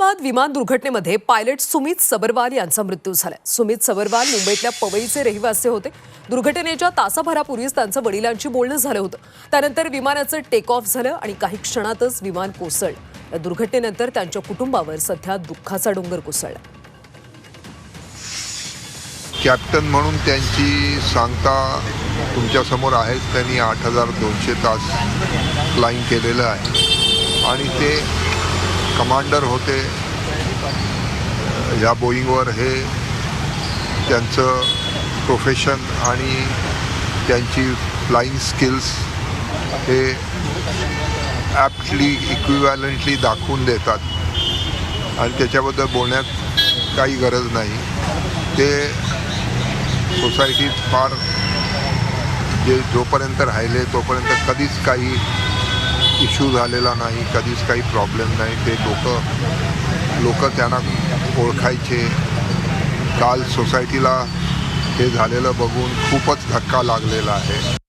अहमदाबाद विमान दुर्घटनेमध्ये पायलट सुमित सबरवाल यांचा मृत्यू झाला. सुमित सबरवाल मुंबईतल्या पवईचे रहिवासी होते. दुर्घटनेच्या तासाभरापूर्वीच त्यांचं वडिलांशी बोलणं झालं होतं. त्यानंतर विमानाचं टेक ऑफ झालं आणि काही क्षणातच विमान कोसळलं. या दुर्घटनेनंतर त्यांच्या कुटुंबावर सध्या दुःखाचा डोंगर कोसळला. कॅप्टन म्हणून त्यांची सांगता तुमच्यासमोर आहेच. त्यांनी आठ हजार दोनशे तास फ्लाईंग केलेलं आहे. आणि ते कमांडर होते. ह्या बोईंगवर हे त्यांचं प्रोफेशन आणि त्यांची फ्लाईंग स्किल्स हे ॲप्टली इक्विवॅलंटली दाखवून देतात. आणि त्याच्याबद्दल बोलण्यात काही गरज नाही. ते सोसायटीत फार जे जोपर्यंत राहिले तोपर्यंत कधीच काही इश्यू झालेला नाही कधीच काही प्रॉब्लेम नाही. ते लोक लोक त्यांना ओळखायचे. काल सोसायटीला हे झालेलं बघून खूपच धक्का लागलेला आहे.